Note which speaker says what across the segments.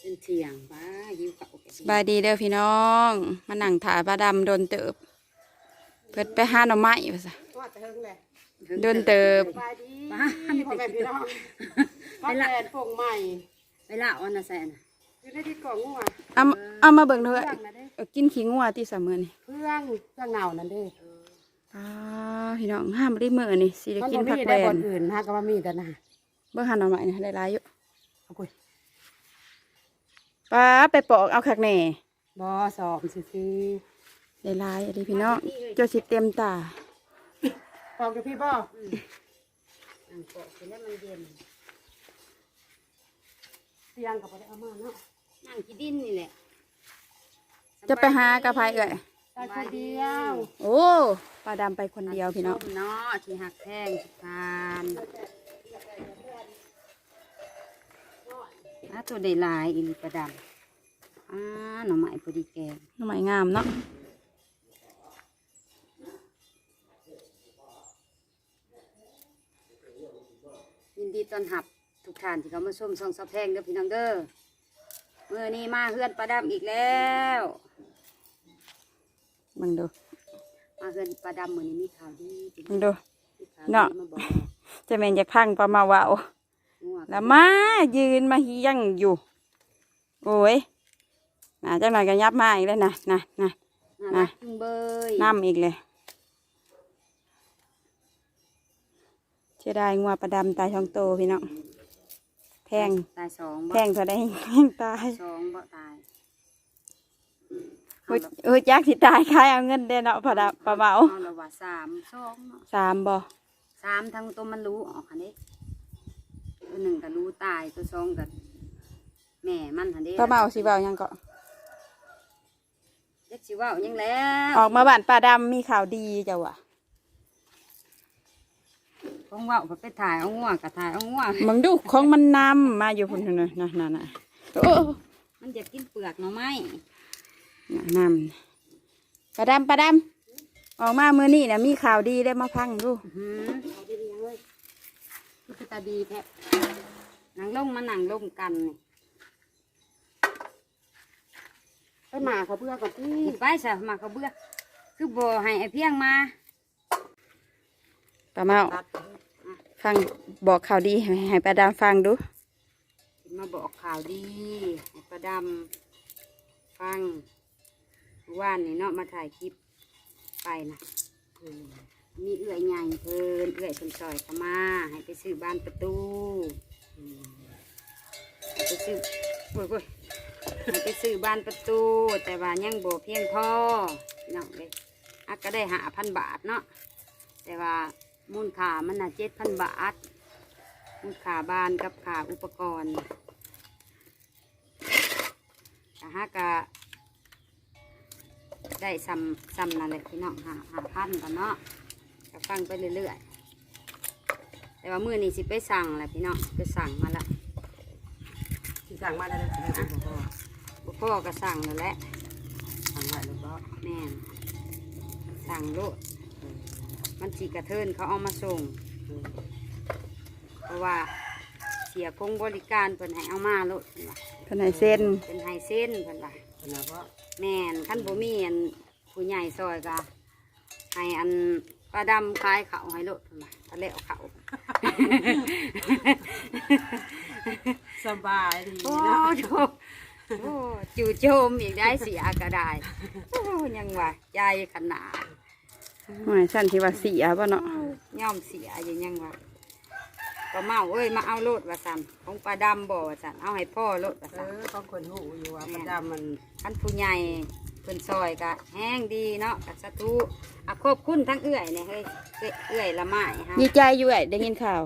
Speaker 1: เป็นเที่ยงบ้าหิวเก่าแก่
Speaker 2: สบายดีเด้อพี่น้อง มานั่งถ่ายปลาดำโดนเติบ เพิ่นไปหาหน่อไม้ว่าซะ
Speaker 3: ก็จะเฮิงแหละ
Speaker 2: โดนเติบ
Speaker 3: สบายดีพ่อแม่พี่น้องก็แฟนปงใหม่
Speaker 1: ไปละวันน่ะใส่น่ะ
Speaker 3: อยู่ในที่กล่องงัว
Speaker 2: เอามาเอามาเบิ่งเถ
Speaker 3: เค
Speaker 2: อะ
Speaker 3: รื่องนะเด้
Speaker 2: เอากินขี้งัวที่สามมื้อนี่
Speaker 3: เครื่องเครื่องเน่านั่นเด้
Speaker 2: อ่าพี่น้องห้ามบ่ได้มื้อนี่สิได้
Speaker 3: มัน
Speaker 2: กิน
Speaker 3: บ่
Speaker 2: ผัก
Speaker 3: มี
Speaker 2: แหว
Speaker 3: ได้บ่
Speaker 2: น
Speaker 3: อนอื่นฮะก็ว่ามีแต่น่ะ
Speaker 2: เบิ่งหาหน่อไม้นี่ได้หลายอยู่
Speaker 3: เอาคุย
Speaker 2: ป้าไปปอกเอาคักแหน่
Speaker 3: บ่สอบซื่อ
Speaker 2: ได้หลายอันนี้พี่น้องเจ้าสิเต็มตา
Speaker 3: ๆปอกกับพี่บ่
Speaker 1: อันเกาะคือแล้วมันเย็น
Speaker 3: เตียงก็บ่ได้เอามาเนาะ
Speaker 1: นั่งที่ดินนี่แหละ
Speaker 2: จะไปหากระไผเอ่ย
Speaker 3: ตายคนเดียว
Speaker 2: โอ้ปลาดำไปคนเดียวพี่น้อง
Speaker 1: ส้มเนาะที่หักแพงสุพานถ้าตัวได้หลายอีหลีประดำ อ่าหน่อไม้พอดีแกง
Speaker 2: หน่อไม้งามเนาะ
Speaker 1: ยินดีต้อนรับทุกท่านที่เขามาชมช่องสะแพงเด้อพี่น้องเด้อเมื่อนี้มาเฮือนประดำอีกแล้ว
Speaker 2: เบิ่งดู
Speaker 1: มาเฮือนประดำมื้อนี้มีข่าวดี
Speaker 2: เบิ่งดู
Speaker 1: มีข่าว
Speaker 2: เนาะ
Speaker 1: ดีมาบอก
Speaker 2: จะแม่นอยากพังปลามาเว้า
Speaker 1: งัว
Speaker 2: แล้วมายืนมาเฮียงอยู่ โอ้ย น่าจังหน่อยก็ยับมาอีกเลยนะนะนะ
Speaker 1: น่ารักจุงเบย
Speaker 2: น้ำอีกเลยเชื่อได้งัวประดำตายช่องโตพี่น้องแพง
Speaker 1: ตายสองบ่
Speaker 2: แพงเท่าได้แพงตาย
Speaker 1: สองบ่ตาย
Speaker 2: เฮ้ยเฮ้ยจักสิตายใครเอาเงินเด้อเนาะประดำประเมา
Speaker 1: เอาละว่าสามสองเนาะ
Speaker 2: สามบ่
Speaker 1: สามทั้งตัวมันรู้ออกคันนี้ตัวหนึ่งก็รู้ตายตัวสองก็แม่มันคันนี้
Speaker 2: ประเมาสิเบายังก็
Speaker 1: เด็กสิเว่ายังแล้ว
Speaker 2: ออกมาบ้านป้าดำมีข่าวดีจ้ะวะ
Speaker 1: ของเว่าก็ไปถ่ายเอางัวก็ถ่ายเอางัว
Speaker 2: มึงดูของมันนำมาอยู่พุ่นน่ะนะนะนะโอ้
Speaker 1: มันจะกินเปลือกหน่อไม้
Speaker 2: น่ะนำป้าดำป้าดำออกมามือนี่นะมีข่าวดีได้มาพังดู
Speaker 1: อื้อหือ
Speaker 3: เอาดีๆเลยคือตาดีแท้
Speaker 1: หนังลงมาหนังลงกันนี่
Speaker 3: ไปหมาเขาเพื่อก่อนที่
Speaker 1: หยิบไปซะมาเขาเบื่อคือบ่ให้ไอ้เพียงมา
Speaker 2: ป้าเมา
Speaker 3: ตัด
Speaker 2: ฟังบอกข่าวดีให้ให้ป้าดำฟังดู
Speaker 1: มาบอกข่าวดีให้ประดำฟังว่านนี่เนาะมาถ่ายคลิปไปนะอืมมีเอื้อยใหญ่เพิ่นเอื้อยเพิ่นซอยเข้ามา ให้ไปซื้อบ้านประตูอืมให้ไปซื้อโอ้ยโอ้ย ให้ไปซื้อบ้านประตู แต่ว่ายังบ่เพียงพอพี่น้องเลยอักก็ได้หาพันบาทเนาะแต่ว่ามูลค่ามันน่ะเจ็ดพันบาท มูลค่าบ้านกับค่าอุปกรณ์แต่ฮะกะได้ซ้ำซ้ำนั่นแหละพี่น้องหาหาพันกันเนาะก็ฟังไปเรื่อยๆ แต่ว่ามือนี้สิไปสั่งแหละพี่น้องไปสั่งมาละ
Speaker 3: ที่สั่งมาได้แล้วสิได้บ่ พอ
Speaker 1: บุพ่อก็สั่งแล้วแหละ
Speaker 3: สั่งไว้แล้วก็
Speaker 1: แม่นสั่งโลดมันสีกระเทินเขาเอามาส่ง เพราะว่าเสียคงบริการเพิ่นให้เอามาโลดเพิ่นว่า
Speaker 2: เพิ่นให้เซ็น
Speaker 1: เป็นไฮเส้นเพิ่นว่า
Speaker 3: แล้วก็
Speaker 1: แม่นขั้นบ่มีอันผู้ใหญ่ซอยก็ให้อันปลาดำคายเขาให้โลดเพิ่นว่าทะเลเอาเขา
Speaker 3: สบายดี
Speaker 1: โอ้
Speaker 3: เนาะ
Speaker 1: โห โอ้จู่โจมอีกได้เสียก็ได้โอ้ยังว่าใจขนาด
Speaker 2: หน่วยสั้นที่ว่าเสียบ่เนาะ
Speaker 1: ย่อมเสียอย่างยังว่าก็เมาเอ้ยมาเอาโลดว่าสันของปลาดำบ่ว่าสันเอาให้พ่อโลดว่า
Speaker 3: เอ
Speaker 1: สัน
Speaker 3: อของคนหูอยู่ว่าประจำมัน
Speaker 1: ท่านผู้ใหญ่เพิ่นซอยก็แห้งดีเนาะกับสาธุอะขอบคุณทั้งเอื้อยเนี่ยเฮ้ยเอื้อยเอื้อยละไม้ฮะ
Speaker 2: ดีใจอยู่ไอ้ได้ยินข่าว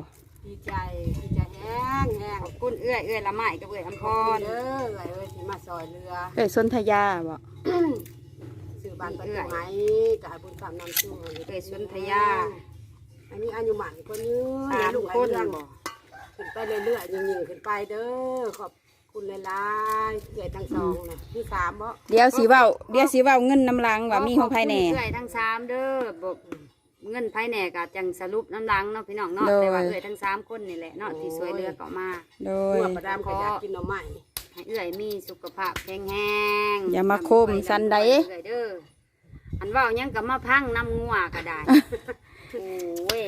Speaker 3: ดีใจดีใจแห้งแห้ง
Speaker 1: ขอบคุณเอื้อยเอื้อยละไม้กับเอื้อยอัมพ
Speaker 3: พอ
Speaker 1: ร
Speaker 3: เด้อเอ้ยเอ้ยที่ มาซอยเรือ
Speaker 2: เอ้ยสนธยาบ่
Speaker 3: สื่อบ้านประตูไหมกายบุญคำนำสู้
Speaker 1: เอื้อยสุนทยา
Speaker 3: อันนี้อายุหมันคนยืน
Speaker 1: สาม
Speaker 3: ลูก
Speaker 1: คน
Speaker 3: ไอ้เรื่อง
Speaker 1: บ่
Speaker 3: ขึ้นไปเรื่อยๆยิ่งๆขึ้นไปเด้อขอบคุณหลายๆเกิดทั้งสองนะที่สามบ่
Speaker 2: เดี๋ยวสิเว้าเดี๋ยวสิเว้าเงินน้ำลังว่ามีของภายแหน่
Speaker 1: ขอบคุณเอื้อยทั้งสามเด้อบ่เงินภายแหน่ก็จังสรุปน้ำลังเนาะพี่น้องเนาะ
Speaker 2: โดย
Speaker 1: แต่ว่าเอื้อยทั้งสามคนนี่แหละเนาะที่ช่วยเหลือก็มา
Speaker 2: โดย
Speaker 3: เมื่อประดามก็อยากกินหน่อไม้
Speaker 1: ให้เอื้อยมีสุขภาพแข็งแรง
Speaker 2: อย่ามาโคมสันใด
Speaker 1: เอื้อยเด้ออันเว่าหยังกับมาพังน้ำงัวก็ได้ โอ้ย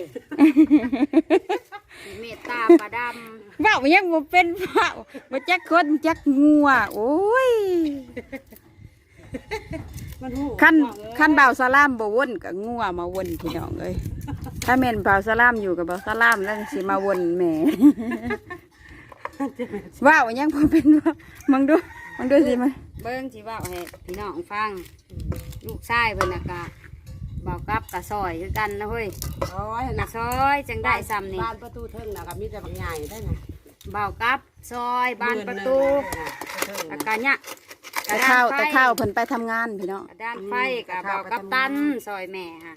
Speaker 1: เมตตาประดำ
Speaker 2: ว้าวยังบ่เป็นว้าวบ่จักคนจักงัวโอ้ย
Speaker 3: มันหู
Speaker 2: ขั้น
Speaker 3: พี่องเอ้ย
Speaker 2: ขั้นบ่าวสลามบ่วนกับงัวมาวนพี่น้องเอ้ยถ้าแม่นบ่าวสลามอยู่กับบ่าวสลามแล้วสิมาวนแหม่ ว้าวยังบ่เป็นว้าวมึงดูมึงดูสิมา
Speaker 1: เบิ้งที่ว่าให้พี่น้องฟัง ลูกชายเพิ่นน่ะกะเบากับกะซอยคือกันนะเฮ้ย
Speaker 3: โอ้ย
Speaker 1: กะ
Speaker 3: นะ
Speaker 1: ซอยจังได้ซ้ำนี่
Speaker 3: บ้านประตูเทิงนะก็มีแต่บางใหญ่ได้นะ
Speaker 1: เบากับซอยบานประตู
Speaker 3: หมื่นหนึ่งนะ
Speaker 1: แล้วกะเนี่ยก
Speaker 2: แต่
Speaker 1: ระดา
Speaker 2: ข้านว
Speaker 1: ไฟ
Speaker 2: แต่ข้าวเพิ่นไปทำงานพี่น้อง
Speaker 1: กระดานไฟกะเบากับตันซอยแม่ฮะ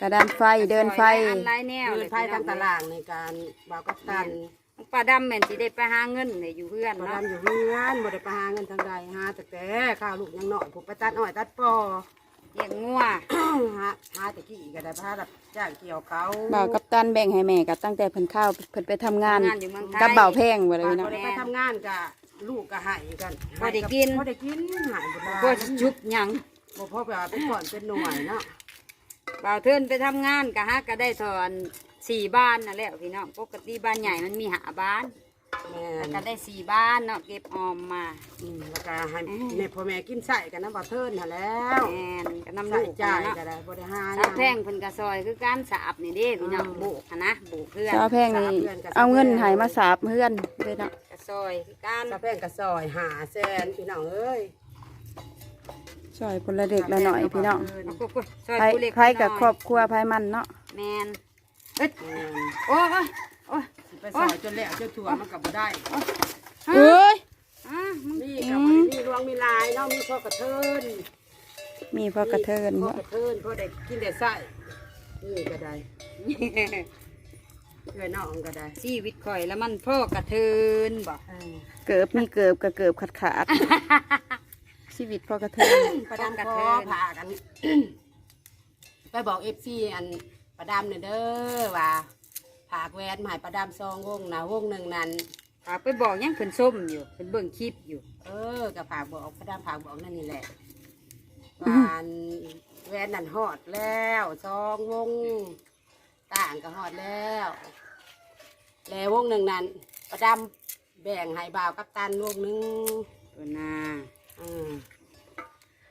Speaker 2: กระดานไฟเดินไฟ
Speaker 1: ซอยหลายอันหลายแนว
Speaker 3: เดิ
Speaker 1: เล
Speaker 3: น
Speaker 1: ย
Speaker 3: ไฟทางตลาดในการบ่าวกับตัน
Speaker 1: ป้าดำแม่นสิได้ไปหาเงินเนี่ยอยู่เพื่อน
Speaker 3: บ่
Speaker 1: เนาะ
Speaker 3: ดำอยู่เรือนบ่ได้ไปหาเงินทางใดหาแต่แต่ข้าวลูกยังน้อยผูกไปตัดอ้อยตัดปอ
Speaker 1: เลี้ยงงัว
Speaker 3: หาหาแต่กี้ก็ได้พารับจ้างเกี่ยวเขา
Speaker 2: บ่าวกับตันแบ่งให้แม่ก็ตั้งแต่เพิ่นเข้าวเพิ่นไปทำงาน
Speaker 1: งานอยู่เมืองไทย
Speaker 2: กับบ่าวแพงบ่เลย
Speaker 3: บ้าน
Speaker 2: พี่น้อ
Speaker 3: บ่
Speaker 2: ง
Speaker 3: ได้ไปทำงานกะลูกก็ใหายกัน
Speaker 1: บ่ได้กิน
Speaker 3: บ่ได้กินใหายบ่ได้
Speaker 1: ก็จุบหยัง
Speaker 3: บ่พอแบบเป็นก่อนเป็นหน่วยเนาะ
Speaker 1: บ่าวเทินไปทำงานกะฮะก็ได้ถอน สี่บ้านนั่นแหละพี่น้องปกติบ้านใหญ่มันมีหาบ้าน
Speaker 3: แม่
Speaker 1: แล้ว
Speaker 3: น
Speaker 1: ก็ได้สี่บ้านเนาะเก็บออมมา
Speaker 3: อืมแล้วก็ให้แม่พ่อแม่กินใส่กันนะบ่เทินน่ะแล้ว
Speaker 1: แอนก็น้ำ
Speaker 3: ใส่
Speaker 1: ลูก
Speaker 3: จ่าย
Speaker 1: เนาะ
Speaker 3: ก็ได้บ่ได้หา
Speaker 1: สาวแพงเพิ่นกระซอยคือการสาบนี่เด้พี่น้องโบกหั้นนะโบกเพื่อน
Speaker 2: เจ้าแพงนี่เอาเงินให้มาสาบเพื่อนเลยเนาะ
Speaker 1: กระซอยคือการ
Speaker 3: สะแพงกระซอยหาแสนพี่น้องเอ้ย
Speaker 2: ช่วยคนละเด็กละหน่อยพี่น้อง
Speaker 1: เอากุ๊กๆซอย
Speaker 2: ไผ
Speaker 1: ผู้เล็ก
Speaker 2: ไผกับ
Speaker 1: น้ย
Speaker 2: ครอบครัวไผมันเนาะ
Speaker 1: แมน เอ้ย
Speaker 3: แม่น
Speaker 1: โอ้ยโอ้ย
Speaker 3: สิไปซอยจนแล้วจนถั่วมันก็บ่ได้
Speaker 2: เอ้ย
Speaker 1: อะมึง
Speaker 3: นี่ก็บ่ได้มีรวงมีลายเนาะมีพ่อกระเทิน
Speaker 2: มีพ่อกระเทิน
Speaker 3: พ่อ
Speaker 2: เนาะ
Speaker 3: กระเทินพ่อได้กินได้ใส่นี่ก็ได้เพื่อนน้องก็ได้
Speaker 1: ชีวิตข่อยแล้วมันพ่อกระเทินบอก
Speaker 3: เออ
Speaker 2: เกิบมีเกิบกับเกิบขาดขาดชีวิตพ่อกระเทิน
Speaker 3: ประดามคอผ่ากันไปบอกเอฟซีอัน ประดามเนี่ยเด้อว่าผากแหวนมาใหายประดามซองวงนะวงหนึ่งนั้น
Speaker 1: ฝากไปบอกยังเพิ่นส้มอยู่เพิ่นเบิ่งคลิปอยู่
Speaker 3: เออกับผากบอกประดามผากบอกนั่นนี่แหละว่าอันแหวนนั่นหอดแล้วซองวง ต่างก็หอดแล้ว แล้ววงหนึ่งนั้น ประดามแบ่งให้บ่าวกับตันวงหนึ่ง
Speaker 1: ตัวนา
Speaker 3: อืม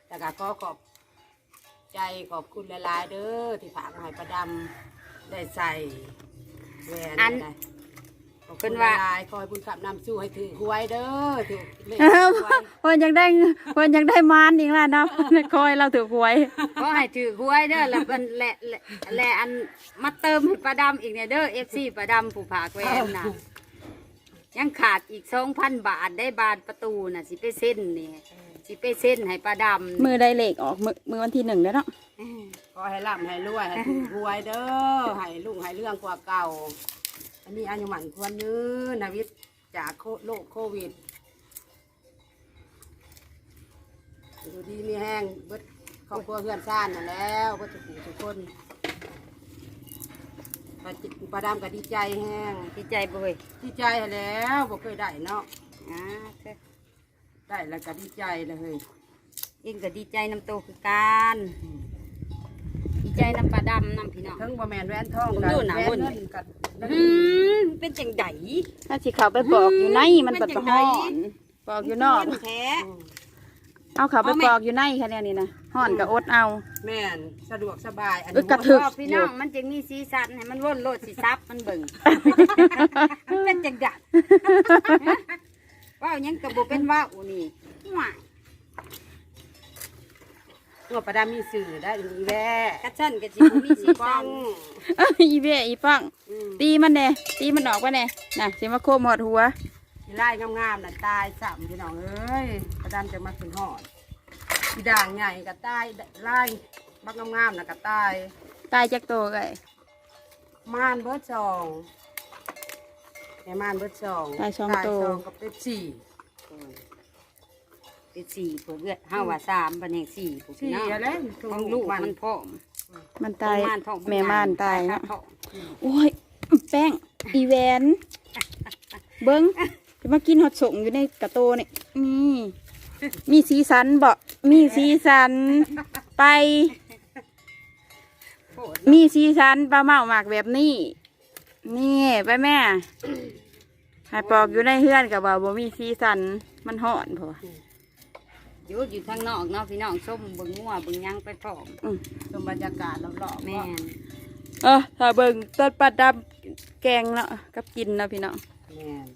Speaker 3: แต่ก็ขอขอบ ใจขอบคุณหลายๆเด้อที่ฝากมาให้ประดำได้ใส่แหวนได้ขอบคุณหลายๆคอยบุญขับนำสู้ให้ถือหวยเด้อถือเลข
Speaker 2: เอ้า
Speaker 3: หวย
Speaker 2: เพิ่นยังได้เพิ่นยังได้มานอีกแล้วเนาะคอยเราถือหวย
Speaker 1: ขอให้ถือหวยเด้อแล้วเพิ่นแหละแหละแหละอันมาเติมให้ประดำอีกเนี่ยเด้อ FC ประดำผู้ผากแหวนน่ะยังขาดอีก2,000บาทได้บานประตูน่ะสิไปเส้นนี่ สิไปเส้นให้ประดำ
Speaker 2: มือได้เลขออกมือมือวันที่หนึ่งแล้วเนาะ
Speaker 3: ขอให้ร่ำให้รวยให้ถือหวยเด้อให้ลุงให้เรื่องกว่าเก่า อันนี้อายุหมันควรยืนนาวิทย์จากโคโรคโควิดดูดีมีแห้งเบิดครอบครัวเพื่อนซ่านนั่นแล้วเบิดทุกผู้ทุกคนปลาจิปลาดำก็ดีใจแห้ง
Speaker 1: ดีใจบ่เว้ย
Speaker 3: ดีใจแล้วบ่เคยได้เนาะ
Speaker 1: อ่าเด้อ
Speaker 3: ได้แล้วก็ดีใจเลยเฮ้ย
Speaker 1: เองก็ดีใจน้ำโตคือกันดีใจน้ำปลาดำน้ำพี่น้อง
Speaker 3: ทั้งบ่แมนแหวนทอง
Speaker 1: ผม
Speaker 3: กั
Speaker 1: ดูหนา
Speaker 3: แหว
Speaker 1: วุ่
Speaker 3: น
Speaker 1: น
Speaker 3: เงินกับ
Speaker 1: อืมเป็นจังได
Speaker 2: ถ้าสิเขาไปบอกอยู่ในมัน
Speaker 1: มั
Speaker 2: ปัด
Speaker 1: น
Speaker 2: ตะ
Speaker 1: จัง
Speaker 2: ห
Speaker 1: ใด
Speaker 2: อนบอกอยู่นอก
Speaker 1: แท้
Speaker 2: เอาเขาไป
Speaker 1: เอาไหม
Speaker 2: บอกอยู่ในแค่นี้นี่นะห่อนกับอดเอา
Speaker 3: แม่นสะดวกสบายอัน
Speaker 2: เอ้ย
Speaker 3: นี้
Speaker 2: กระทึก
Speaker 1: บอกพี่น้องมันจึงมีสีสันให้มันว่นโลดสีซับมันเบิ่ง มันเป็นจังได ว่าวหยังกระบุเป็นว่าวนี่ว้าย
Speaker 3: หัวประดามีสื่อได้อีแว่
Speaker 1: กระชั้นกระจิบมีสี
Speaker 3: ป้
Speaker 1: สั
Speaker 3: อนง
Speaker 2: อีเบี้ยอีปัง
Speaker 3: อืม
Speaker 2: ตีมันแน่ตีมันออกไปแน่น่ะสิมาโคมหอดหัว
Speaker 3: อีไล่งามๆน่ะตายสามพี่น้องเอ้ยประดามจะมาถึงหอดอีด่างใหญ่ก็ตายไล่บักงามๆน่ะก็ตาย
Speaker 2: ตายจากโตวไอ้
Speaker 3: ม่านเบิร์ดสอง แม่ม่านเบิร์ดสอง
Speaker 2: ตายสองโตว
Speaker 3: ตายสองกับเป็ดสี่
Speaker 1: เป็นสี่ผู้เลือดห้าว่าสามเป็นแห่งสี่ผู้พี่
Speaker 3: สี่
Speaker 1: น้อง
Speaker 3: อะไร
Speaker 1: ของลูกมันพร้อม
Speaker 2: มันตาย
Speaker 1: ของม่านท้อง
Speaker 2: แม่ม่านตาย
Speaker 1: ครั
Speaker 2: เนาะ
Speaker 1: บท้อง
Speaker 2: โอ้ยแป้งอีแหวนเบิ้งจะมากินฮอตส่งอยู่ในกระโตนี่นี่มีสีสันบ่มีสีสันไป
Speaker 1: โคตร
Speaker 2: มีสีสันปลาเมาหมากแบบนี้ นี่ไปแม่ให้ปอกอยู่ในเฮือนกับว่าบ่มีสีสันมันห่อนพอ
Speaker 1: อยู่อยู่ทางนอกเนาะพี่น้องส้มเบิ่งงัวเบิ่งหยังไปพร้อม
Speaker 2: อืม
Speaker 3: ชมบรรยากาศรอบๆ
Speaker 1: แม่น
Speaker 2: เออถ้าเบิ่งต้นปลาดำแกงเนาะกับกินเนาะพี่น้อง
Speaker 3: แม่น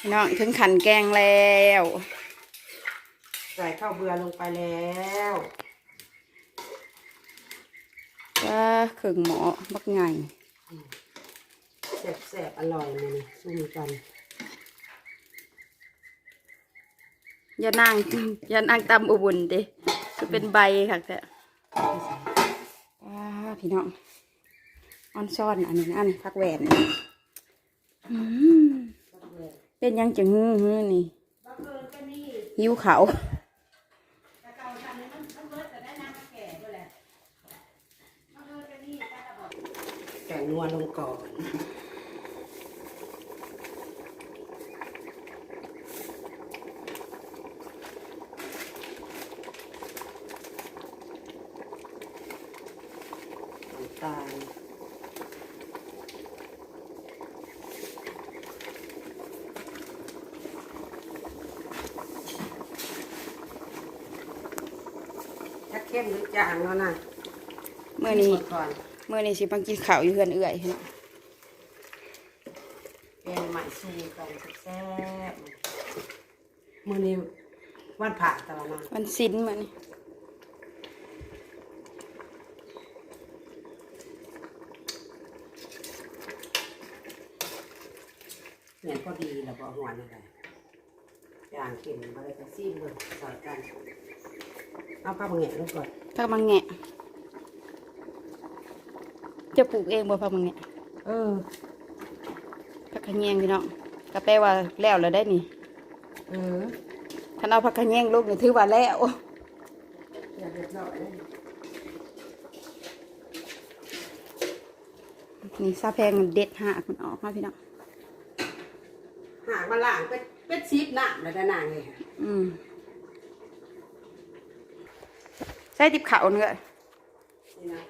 Speaker 2: พี่น้องถึงขันแกงแล้ว
Speaker 3: ใส่ข้าวเบื่อลงไปแล้ว
Speaker 2: ก็ขึงหมอบักไง
Speaker 3: แซ่บๆอร่อยเลยนี่สู้กัน
Speaker 2: อย่านั่ง อย่านั่งตำอุบุนดิจะเป็นใบค่ะแต่ว้าพี่น้องออนซ่อนอันนี้นะอันนี้พักแหวนอืมเป็นยังจะฮือฮือนี่หิวเขาว
Speaker 3: แกงนัวลงก่อน ตาลถ้าเข้มหรือจางแล้วนะ
Speaker 2: เมื่อนี้
Speaker 3: หมดก่อน
Speaker 2: เมื่อนี้สิพังกินข้าวอยู่เฮือนเอื่อยพี่น้อง
Speaker 3: แกงใหม่สู้กันแซ่บๆมื้อนี้วันผ่าตะวันนะ
Speaker 2: วันสิ้นมื่อนี้
Speaker 3: เนี่ยพอดีแล้วบ่หวานอะไรอย่างกินบ่ได้ก็ซีมเบิ่งใส่กันเอาข้าวมังแงะลงก่อน
Speaker 2: พักมังแงะจะปลูกเองบ่พักมังแงะ
Speaker 3: เออ
Speaker 2: พักขะแยงพี่น้องก็แปลว่าแล้วแล้วได้นี่
Speaker 3: เออ
Speaker 2: ถ้าเอาพักขะแยงลูกนี่ถือว่าแล้ว
Speaker 3: อย่าเรียบร้อยเลย
Speaker 2: นี่ซาแพงมันเด็ดหักมันออกมาพี่น้อง
Speaker 3: หากมาล้างเป็นเป็นซีบน้ำแล้วได้นางเลย
Speaker 2: อืมใส่ติบเขาเนื้อ
Speaker 3: นี่นะ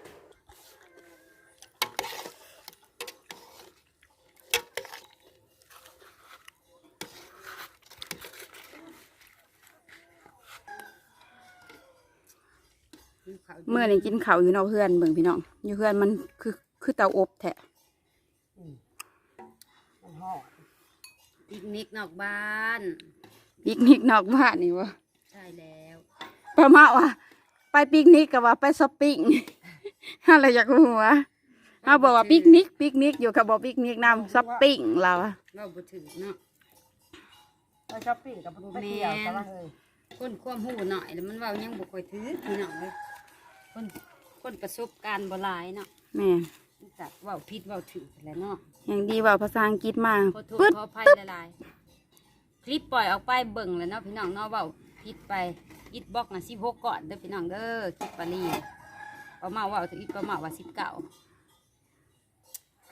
Speaker 2: เมื่อนี้กินข้าวอยู่นอกเพื่อนเบิ่งพี่น้องอยู่เพื่อนมันคือคือเตาอบแท้
Speaker 3: มันหอด
Speaker 1: ปิกนิกนอกบ้าน
Speaker 2: ปิกนิกนอกบ้านนี่วะ
Speaker 1: ใช่แล้ว
Speaker 2: ประมาณว่าไปปิกนิกกับว่าไปช้อปปิ้งอะไรอยากรู้วะเขาบอกว่าปิกนิกปิกนิกอยู่กับบอกปิกนิกนำช้อปปิ้งเราอะ
Speaker 1: เว้าบ่ถึงเนาะ
Speaker 3: ไปช้อปปิ้งกับไปดูไปเที่ยวแต่ว่าเฮ้ย
Speaker 1: คนความหูหน่อยแล้วมันเว้ายังบ่ค่อยถือพี่น้องเลยคนคนประสบการณ์บ่หลายเนาะ
Speaker 2: แม่
Speaker 1: มัน จักเว้าผิดเว้าถูกแหล้วเนาะ
Speaker 2: อย่างดีว่าภาษาอังกฤษมา
Speaker 1: ขอโทษ
Speaker 2: ปึ๊ด
Speaker 1: ขออภัยหลายๆคลิปปล่อยออกไปเบิ่งแล้วเนาะพี่น้องเนาะเว้าผิดไปอิดบล็อกน่ะ16ก่อนเด้อพี่น้องเด้อคลิปปารีป้าเมาเว้าถึงอีกป้าเมาว่า19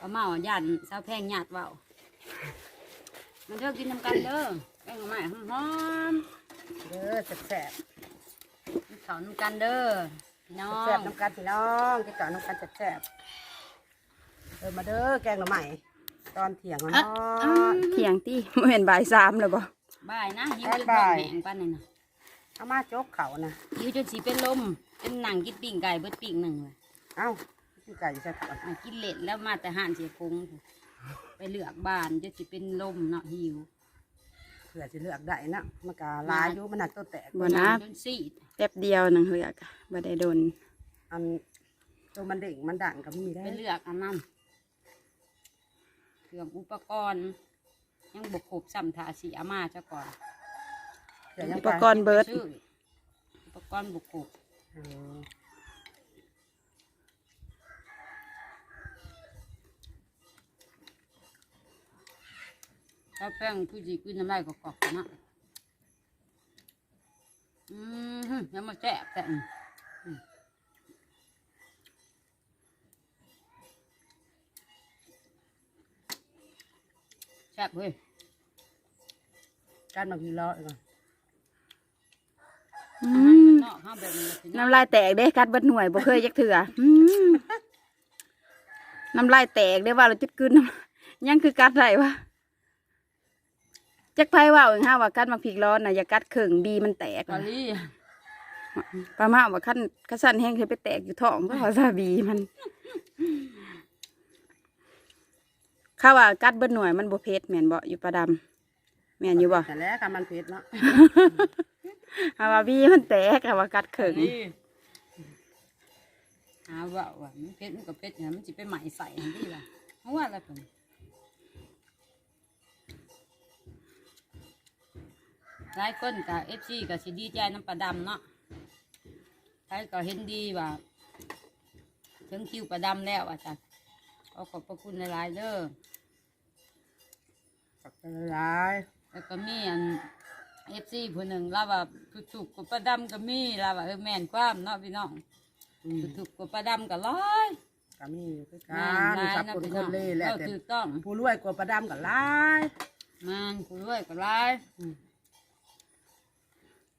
Speaker 1: ป้าเมาย่านสาวแพงญาติเว้ามันเด้อกินน้ำกันเด้อแกงหน่อไม้หอมๆ
Speaker 3: เด้อแซ่บ
Speaker 1: กินข้าวน้ำกันเด้อพี่น้อ
Speaker 3: ๆแซ่บ
Speaker 1: ง
Speaker 3: น้ำกันพี่น้องกินต่อน้ำกันแซ่บๆ เออมาเด้อแกงหน่อไม้ตอนเที่ยงเนาะ
Speaker 2: เถียงตี้ไม่เห็นบ่ายสามเลยบ่
Speaker 1: บ่ายนะหิวจน
Speaker 3: บ่า
Speaker 1: ท้อง
Speaker 3: ย
Speaker 1: แห้งปานนี่นะ
Speaker 3: เอามาโจกเขานะ
Speaker 1: หิวจนสีเป็นลมเป็นหนังกินปิ้งไก่เบิดปิ้งหนึ่งเลย
Speaker 3: เอ้าพี่ไก่ใส่ก่อน
Speaker 1: อะกินเล็ดแล้วมาแต่ห่านเสียคงไปเลือกบ้านจะสิเป็นลมเนาะหิว
Speaker 3: เผื่อจะเลือกได้นะมันก็หลายอยู่มันหนักตัวแตก
Speaker 2: บ่นะ
Speaker 1: จนซีด
Speaker 2: แป๊บเดียวนังเหือกอะบ่ได้โดน
Speaker 3: อันตัวมันเด่งมันดังก็มีได้
Speaker 1: ไปเลือกอันนั้นเค รื่องอุปกรณ์ ยังบกครบสัมทาสีอามาเจ้าก่อน
Speaker 3: เผื่อยัง
Speaker 2: อุ
Speaker 3: ไป
Speaker 2: ปกรณ์เบิร์ด
Speaker 1: ซื้ออุปกรณ์บกครบ
Speaker 3: เออ
Speaker 1: แล้วแป้งผู้จีกินน้ำลายกรอบๆนะอืมฮึยังมาแจ๊บแต่อืม เว้ย
Speaker 3: การบางทีเลาะก่อน
Speaker 2: อื
Speaker 1: อาหาร
Speaker 2: ม
Speaker 1: มันนอกห้าแบบนี้ล่ะพี่น้อง
Speaker 2: น้ำลายแตกเด้กัดเบิดหน่วยบ่เคยจักเถื่ออืมน้ำลายแตกเด้ว่าเราจุดกลืนน้ำยังคือกัดไรวะจักไพ่ว่าเองฮะว่ากัดมักพริกร้อนน่ะอย่ากัดเข่งบีมันแตก
Speaker 1: กะลี่
Speaker 2: ประมาณว่าขั้นขั้นสั้นแห้งเคยไปแตกอยู่ท้องก็ขอซาบีมัน ข้าว่ากัดเบิดหน่วยมันบ่เผ็ดแม่นบ่อยู่ประดำแม่นอยู่บ่
Speaker 3: แต่แล้วการมันเผ็ดเนาะ
Speaker 2: ข้าว่าบีมันแตกข้าว่ากัดเข่ง
Speaker 1: หาว่าว่ามันเพชรมันก็เพชรเนี่ยมันจะไปใหม่ใส่อันนี้ล่ะเพราะว่าอะไรเป็นหลายคนกับเอฟซีกับสิดีใจน้ำปลาดำเนาะใครก็เห็นดีว่าถึงคิวปลาดำแล้วอะจ้ะขอขอบพระคุณหลายๆเด้อ
Speaker 3: สักละลาย
Speaker 1: แล้วก็มีอันเอฟซีผู้หนึ่งเราว่าผู้ถูกกับปลาดำก็มีเราว่าเออแม่นความเนาะพี่น้อง
Speaker 3: อืม
Speaker 1: ผู้ถูกกับปลาดำก็ร้อย
Speaker 3: ก็มีคือ
Speaker 1: แม่
Speaker 3: การ
Speaker 1: นหลาย
Speaker 3: สับ
Speaker 1: นะ
Speaker 3: คน
Speaker 1: พี่
Speaker 3: ค
Speaker 1: น้อนง
Speaker 3: เล่แหละ
Speaker 1: เรา
Speaker 3: แต่
Speaker 1: ถูกต้อง
Speaker 3: ผู้รวยกว่าประดำกับลาย
Speaker 1: มันกูด้วยก็ร้าย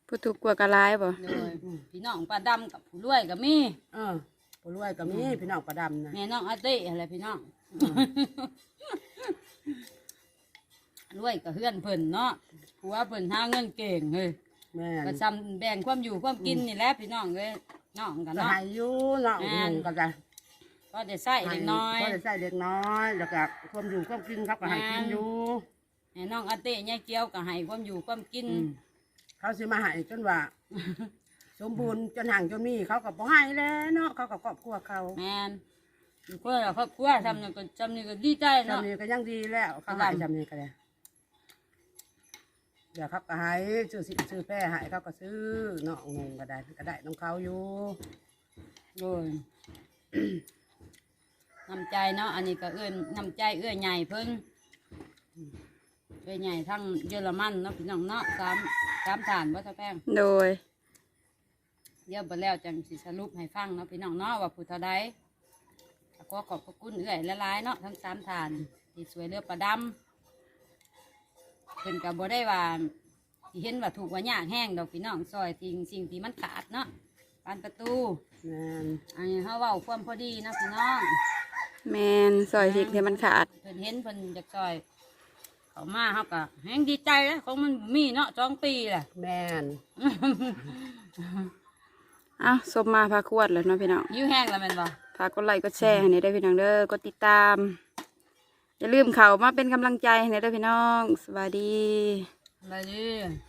Speaker 2: ผู้ถูกกลัวกระลายบ่
Speaker 1: เลยพี่น้องปลาดำกับผู้รวยก็มี
Speaker 3: เออผู้รวยก็มีพี่น้องประดำนะ
Speaker 1: แม่น้องอาเต้อะไรพี่น้อง รวยก็เฮือนเพิ่นเนาะผัวเพิ่นหาเงินเก่งเฮ้ย
Speaker 3: แม่
Speaker 1: ก็ซ้ำแบ่งความอยู่ความกินนี่แหละพี่น้องเลยน้องกัน
Speaker 3: ก็
Speaker 1: เนาะ
Speaker 3: ให้อยู่เนาะ
Speaker 1: แม่น
Speaker 3: หงก็จะ
Speaker 1: ก็จะใส่เล็กน้อย
Speaker 3: ก็จะใส่เด็กน้อยแล้วก็ความอยู่ความกินครับก็ให้กินอยู่
Speaker 1: แม่น้องอาเต้ยายเกี้ยวก็ให้ความอยู่ความกิน
Speaker 3: อืมเขาสิมาให้จนว่า สมบูรณ์จนห่างจนมีเขาก็บ่ให้แล้วเนาะเขาก็ครอบครัวเขา
Speaker 1: แม่นอยู่คนละครอบครัวทำนี่ก็จำนี่ก็ดีใจเนาะ
Speaker 3: จำนี้ก็ยังดีแล้วเขาให้จำนี้ก็เลย เดี๋ยวเขาก็ให้ซื้อสิซื้อแพร่ให้เขาก็ซื้อเนาะงงก็ได้ก็ได้น้องเขาอยู่
Speaker 1: โดยน้ำใจเนาะอันนี้ก็เอื้อนน้ำใจเอื้อใหญ่เพิ่นเอื้อใหญ่ทั้งเยอรมันเนาะพี่น้องเนาะสามสามฐานวัดตะแป้ง
Speaker 2: โดย
Speaker 1: เดี๋ยวไปแล้วจังสิสรุปให้ฟังเนาะพี่น้องเนาะว่าผู้เท่าใดก็ขอขอบพระคุณเอื้อยละลายๆเนาะทั้งสามฐานที่สวยเรือประดำเพิ่นกับบ่ได้ว่าที่เห็นว่าถูกว่ายากแห้งดอกพี่น้องซอยสิ่งสิ่งที่มันขาดเนาะปานประตู
Speaker 3: แม่น
Speaker 1: อันนี้เขาเว้าความพอดีนะพี่น้อง
Speaker 2: แมนซอยพริกที่มันขาด
Speaker 1: เพิ่นเห็นเพิ่นจากซอย เขามาเขาก็แฮงดีใจแล้วของมันบ่มีเนาะสองปีแหละ
Speaker 3: แม่น
Speaker 2: เอ้าสมมาพาขวดแล้วเนาะพี่น้อง
Speaker 1: ยิ้วแห้งแล้วแม่นบ่
Speaker 2: ฝากกดไลค์กดแชร์ให้ในได้อพี่น้องเด้อกดติดตาม อย่าลืมเข่ามาเป็นกำลังใจให้ในได้อพี่น้องสวัสดี
Speaker 1: อะไรดี